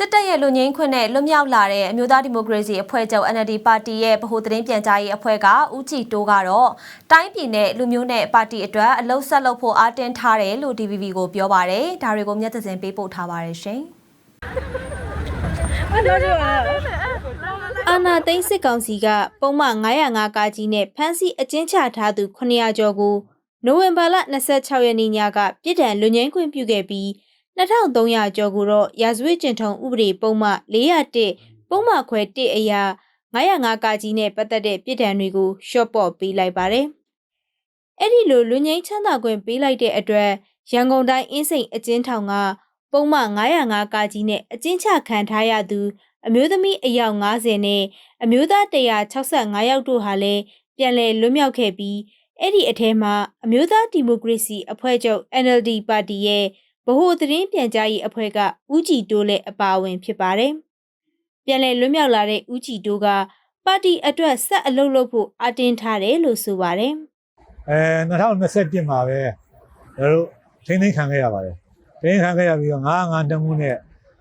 စစ်တပ်ရဲ့လူငင်းခွင့်နဲ့လွတ်မြောက်လာတဲ့အမျိုးသားဒီမိုကရေစီအဖွဲ့ချုပ် NLD ပါတီရဲ့ဗဟိုသတင်းပြန်ကြားရေးအဖွဲ့ကဦးကြည်တိုးကတော့တိုင်းပြည်နဲ့လူမျိုးနဲ့ပါတီအတွက်အလုံးဆက်လုပ်ဖို့အားတင်းထားတယ်လို့ DVB ကိုပြောပါတယ်။ဒါတွေကိုမျက်သစင်ပေးပို့ထားပါတယ်ရှင်။အာနာသိန်းစစ်ကောင်စီကပုံမှန်905ကာကြီးနဲ့ဖမ်းဆီးအကျဉ်းချထားသူ900ကျော်ကိုနိုဝင်ဘာလ26ရက်နေ့ညကပြည်ထံလူငင်းခွင့်ပြုခဲ့ပြီး 2300ကျော်ကိုတော့ရာဇဝတ်ကျင့်ထုံဥပဒေပုံမှ401ပုံမှခွဲ1အရာ905ကာကြီးနဲ့ပတ်သက်တဲ့ပြည်ထံတွေကိုရှော့ပေါ့ပေးလိုက်ပါတယ်။အဲ့ဒီလိုလူငင်းချမ်းသာခွင့်ပေးလိုက်တဲ့အတွက်ရန်ကုန်တိုင်းအင်းစိန်အကျဉ်းထောင်ကပုံမှန်905ကာကြီးနဲ့အကျဉ်းချခံထားရသူ အမျိုးသမီးအယောက်90နဲ့အမျိုးသား165ယောက်တို့ဟာလည်းပြန်လည်လွတ်မြောက်ခဲ့ပြီးအဲ့ဒီအထဲမှာအမျိုးသားဒီမိုကရေစီအဖွဲ့ချုပ် NLD ပါတီရဲ့ ဗဟိုသတင်းပြန်ကြားရေးအဖွဲ့ကဦးကြည်တိုးလည်းအပါအဝင်ဖြစ်ပါတယ်။ပြန်လည်လွတ်မြောက်လာတဲ့ဦးကြည်တိုးကပါတီအတွက်ဆက်အလုပ်လုပ်ဖို့အတင်းထားတယ်လို့ဆိုပါတယ်အဲ2021မှာပဲကျွန်တော်တို့ထိန်းသိမ်းခံခဲ့ရပါတယ်ထိန်းသိမ်းခံခဲ့ရပြီးတော့905တမှုနဲ့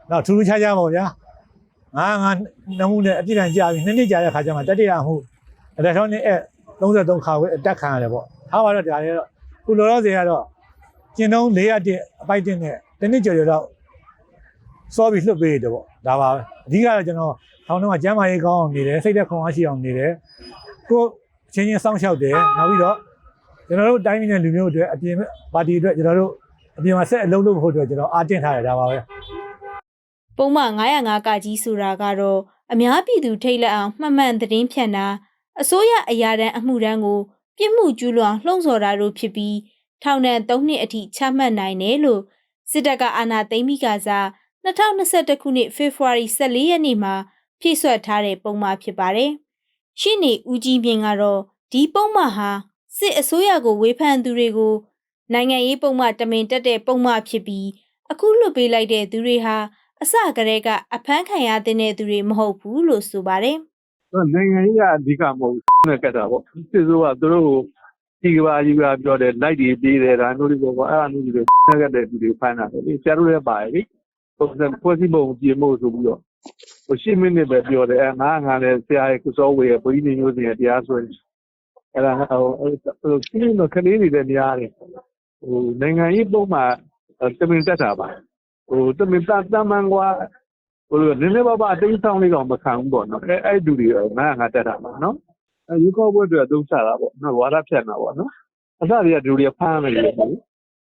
နောက်ထူးထူးခြားခြားပေါ့ဗျာ905တမှုနဲ့အပြစ်ဒဏ်ကြာပြီးနှစ်နှစ်ကြာတဲ့ခါကျမှတတိယမှုအလက်ထရောနစ်အ33ခါဝဲအတက်ခံရတယ်ပေါ့ထားပါတော့ဒါလည်းတော့ခုလောလောဆယ်ကတော့ ကျင်းတုံး401အပိုက်တင်နဲ့တနစ်ကျော်ကျော်တော့စောပြီးလှုပ်ပေးတယ်ပေါ့ဒါပါပဲအဓိကတော့ကျွန်တော်ထောင်ထဲမှာကျမ်းမာရေးကောင်းအောင်နေတယ်စိတ်သက်ခွန်အားရှိအောင်နေတယ်ကိုယ်ချင်းချင်းစောင့်ရှောက်တယ်နောက်ပြီးတော့ကျွန်တော်တို့တိုင်းပြည်နဲ့လူမျိုးတွေအတွက်အပြင်ပါတီအတွက်ကျွန်တော်တို့အပြင်မှာဆက်အလုပ်လုပ်ဖို့အတွက်ကျွန်တော်အားတင်ထားရတာပါပဲ။ပုံမှန်905ကကြီးဆိုတာကတော့အများပြည်သူထိတ်လက်အောင်မှတ်မှန်သတင်းဖြန့်တာအစိုးရအရာတန်းအမှုတန်းကိုပြစ်မှုကျူးလွန်လှုံ့ဆော်တာတို့ဖြစ်ပြီး ထောင်ဒဏ်3နှစ်အထိချမှတ်နိုင်တယ်လို့စစ်တပ်ကအာဏာသိမ်းပြီးကစား2021ခုနှစ်ဖေဖော်ဝါရီ14ရက်နေ့မှာဖြည့်ဆွတ်ထားတဲ့ပုံမှန်ဖြစ်ပါတယ်။ရှင်းနေဦးကြီးမြင့်ကတော့ဒီပုံမှန်ဟာစစ်အစိုးရကိုဝေဖန်သူတွေကိုနိုင်ငံရေးပုံမှန်တမင်တက်တဲ့ပုံမှန်ဖြစ်ပြီးအခုလွတ်ပေးလိုက်တဲ့သူတွေဟာအစကတည်းကအဖမ်းခံရတဲ့သူတွေမဟုတ်ဘူးလို့ဆိုပါတယ်နိုင်ငံရေးကအဓိကမဟုတ်ဘူးနဲ့ကတ်တာပေါ့စစ်စိုးကသူတို့ကို ဒီကဘာယူကပြောတယ်လိုက်တွေပြေးတယ်ဒါမျိုးတွေပေါ့အဲ့ဒါမျိုးတွေနဲ့ကတ်တဲ့သူတွေဖမ်းတာလေဆရာတို့လည်းပါတယ်လေပုံစံဖွဲ့စည်းပုံပြင်ဖို့ဆိုပြီးတော့ဟိုရှင်းမိနစ်ပဲပြောတယ်အဲငါငါလည်းဆရာရဲ့ကုစောဝေရဲ့ဘုန်းကြီးနေမျိုးစင်ရဲ့တရားစွဲအဲ့ဒါဟိုဟိုရှင်းတော့ခလေးတွေလည်းများတယ်ဟိုနိုင်ငံရေးပုံမှတမင်တက်တာပါဟိုတမင်တတမန်ကွာဟိုလိုနည်းနည်းပါးပါအသိဆောင်လေးတော့မခံဘူးပေါ့နော်အဲအဲ့ဒူတွေငါငါတက်တာပါနော် အဲယူကောဘွဲတွေအသုံးချတာပေါ့နော်ဝါဒဖြန့်တာပေါ့နော်အစတွေကဒူတွေဖမ်းနေတယ်ပေါ့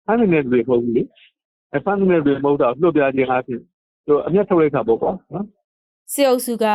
ဖမ်းနေတဲ့လူတွေပုံကြီးလေအဲဖမ်းနေတဲ့လူတွေမဟုတ်တော့လွတ်ပြခြင်းအဖြစ်သူအမျက်ထုတ်လိုက်တာပေါ့ကွာနော်။စစ်အုပ်စုက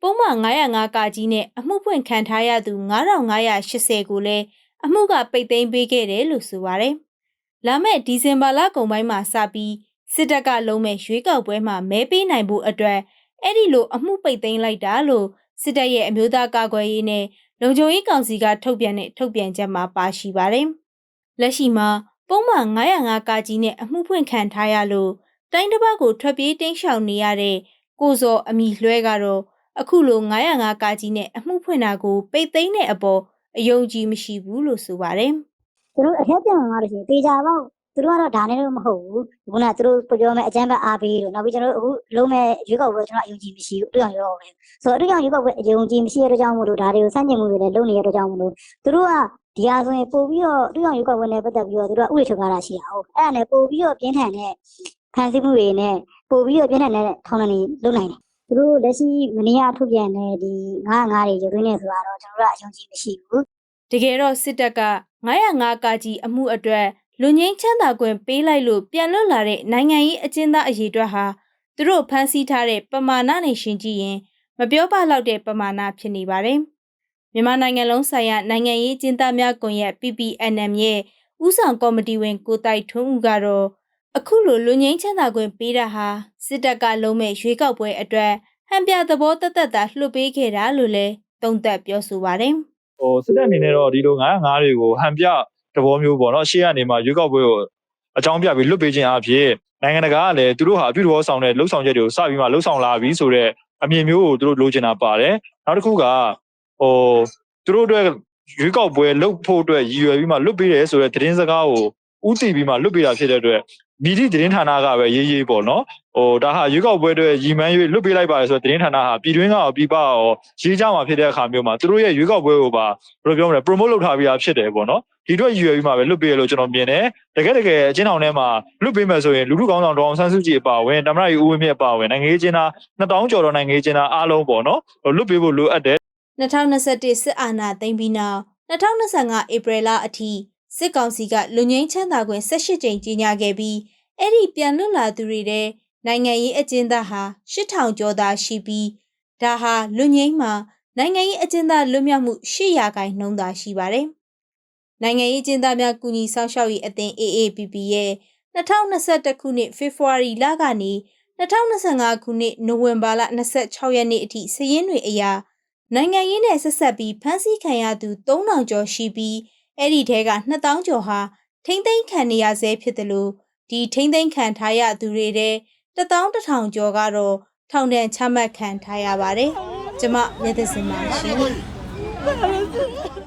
ပုံမှန်905ကကြီးနဲ့အမှုဖွင့်ခံထားရသူ9580ကိုလည်းအမှုကပိတ်သိမ်းပေးခဲ့တယ်လို့ဆိုပါတယ်။လာမယ့်ဒီဇင်ဘာလကုန်ပိုင်းမှာစပြီးစစ်တပ်ကလုံးမဲ့ရွေးကောက်ပွဲမှာမဲပေးနိုင်ဖို့အတွက်အဲ့ဒီလိုအမှုပိတ်သိမ်းလိုက်တာလို့စစ်တပ်ရဲ့အမျိုးသားကာကွယ်ရေးနဲ့ လုံခြုံရေးကောင်စီကထုတ်ပြန်တဲ့ထုတ်ပြန်ချက်မှာပါရှိပါတယ်။လက်ရှိမှာပုံမှန်905ကကြီးနဲ့အမှုဖွင့်ခံထားရလို့တိုင်းတစ်ပတ်ကိုထွက်ပြေးတိမ်းရှောင်နေရတဲ့ကိုစောအမိလွှဲကတော့အခုလို905ကကြီးနဲ့အမှုဖွင့်တာကိုပိတ်သိမ်းတဲ့အပေါ်အယုံကြည်မရှိဘူးလို့ဆိုပါတယ်သူတို့အထက်ပြန်လာလို့ရှိရင်တေချာပေါ့ သူတို့ကတော့ဒါနဲ့တော့မဟုတ်ဘူးခုနကသူတို့ပြောမဲ့အကြမ်းဖက်အားပေးလို့နောက်ပြီးကျွန်တော်တို့အခုလုံးမဲ့ရွေးကောက်ပွဲကျွန်တော်အယုံကြည်မရှိဘူးအတူအောင်ရောပဲဆိုတော့အတူအောင်ရွေးကောက်ပွဲအယုံကြည်မရှိတဲ့အတွက်ကြောင့်မို့လို့ဒါတွေကိုစန့်ကျင်မှုတွေလည်းလုပ်နေတဲ့အတွက်ကြောင့်မို့လို့သူတို့ကဒီဟာဆိုရင်ပို့ပြီးတော့အတူအောင်ရွေးကောက်ပွဲနဲ့ပတ်သက်ပြီးတော့သူတို့ကဥပဒေထုတ်ထားတာရှိတာဟုတ်အဲ့ဒါနဲ့ပို့ပြီးတော့ပြင်းထန်တဲ့ခံစည်းမှုတွေနဲ့ပို့ပြီးတော့ပြင်းထန်တဲ့ထောင်ဒဏ်တွေလုပ်နိုင်တယ်သူတို့လက်ရှိမနေ့ကထုတ်ပြန်တဲ့ဒီ905တွေရုပ်ရင်းနေဆိုတာတော့ကျွန်တော်တို့ကအယုံကြည်မရှိဘူး။တကယ်တော့စစ်တပ်က905ကကြီးအမှုအတွက် လူငင်းချမ်းသာခွင့်ပေးလိုက်လို့ပြန်လွတ်လာတဲ့နိုင်ငံရေးအကျဉ်းသားအရေးအတွက်ဟာသူတို့ဖမ်းဆီးထားတဲ့ပမာဏနဲ့ရှင်ကြည့်ရင်မပြောပလောက်တဲ့ပမာဏဖြစ်နေပါတယ်။မြန်မာနိုင်ငံလုံးဆိုင်ရာနိုင်ငံရေးအကျဉ်းသားများကွန်ရက် PPNM ရဲ့ဥဆောင်ကော်မတီဝင်ကိုတိုက်ထွန်းဦးကတော့အခုလိုလူငင်းချမ်းသာခွင့်ပေးတာဟာစစ်တပ်ကလုံးမဲ့ရွေးကောက်ပွဲအတွက်ဟန်ပြသဘောတသက်သာလှုပ်ပေးခဲ့တာလို့လည်းသုံးသပ်ပြောဆိုပါတယ်ဟိုစစ်တပ်အနေနဲ့တော့ဒီလို905တွေကိုဟန်ပြ တဘောမျိုးပေါ့နော်ရှေ့ကနေမှရွေးကောက်ပွဲကိုအကြောင်းပြပြီးလွတ်ပေးခြင်းအဖြစ်နိုင်ငံတကာကလည်းသူတို့ဟာအပြုသဘောဆောင်တဲ့လှုပ်ဆောင်ချက်တွေကိုစပြီးမှလှုပ်ဆောင်လာပြီဆိုတော့အမြင်မျိုးကိုသူတို့လိုချင်တာပါတယ်နောက်တစ်ခုကဟိုသူတို့အတွက်ရွေးကောက်ပွဲလှုပ်ဖို့အတွက်ရည်ရွယ်ပြီးမှလွတ်ပေးတယ်ဆိုတဲ့သတင်းစကားကိုဥတည်ပြီးမှလွတ်ပေးတာဖြစ်တဲ့အတွက် မီဒီသတင်းဌာနကပဲရေးရေးပေါ့နော်ဟိုဒါဟာရွေးကောက်ပွဲတွေရီမန်း၍လွတ်ပေးလိုက်ပါလေဆိုတော့သတင်းဌာနဟာပြည်တွင်းကရောပြည်ပကရောရေးကြမှာဖြစ်တဲ့အခါမျိုးမှာသူတို့ရဲ့ရွေးကောက်ပွဲကိုပါဘယ်လိုပြောမလဲ promote လုပ်ထားပြီးသားဖြစ်တယ်ပေါ့နော်ဒီအတွက်ရည်ရွယ်ပြီးမှပဲလွတ်ပေးရလို့ကျွန်တော်မြင်တယ်တကယ်တကယ်အချင်းထောင်ထဲမှာလွတ်ပေးမယ်ဆိုရင်လူထုကောင်းဆောင်ဒေါအောင်ဆန်းစုကြည်အပါအဝင်တမရကြီးဦးဝင်းမြင့်အပါအဝင်နိုင်ငံရေးကျင်းသား2000ကျော်တော့နိုင်ငံရေးကျင်းသားအားလုံးပေါ့နော်ဟိုလွတ်ပေးဖို့လိုအပ်တယ်2021စစ်အာဏာသိမ်းပြီးနောက်2025ဧပြီလအထိ စစ်ကောင်စီကလူငင်းချမ်းသာခွင့်18ကြိမ်ကြီးညာခဲ့ပြီးအဲ့ဒီပြန်လွတ်လာသူတွေတဲ့နိုင်ငံရေးအကျဉ်းသားဟာ8000ကျော်သာရှိပြီးဒါဟာလူငင်းမှာနိုင်ငံရေးအကျဉ်းသားလွတ်မြောက်မှု800ခိုင်နှုန်းသာရှိပါတယ်။နိုင်ငံရေးအကျဉ်းသားများကူညီဆောင်ရှောက်ရေးအသင်း AAPP ရဲ့2021ခုနှစ်ဖေဖော်ဝါရီလကနေ2025ခုနှစ်နိုဝင်ဘာလ26ရက်နေ့အထိစည်ရင်းတွေအရာနိုင်ငံရေးနဲ့ဆက်ဆက်ပြီးဖမ်းဆီးခံရသူ3000ကျော်ရှိပြီး အဲ့ဒီထဲက2000ကျော်ဟာထိမ့်သိမ်းခံနေရဆဲဖြစ်တယ်လို့ဒီထိမ့်သိမ်းခံထားရသူတွေတဲ့11000ကျော်ကတော့ထောင်ဒဏ်ချမှတ်ခံထားရပါတယ်။ကျမမျက်သစင်ပါရှင်။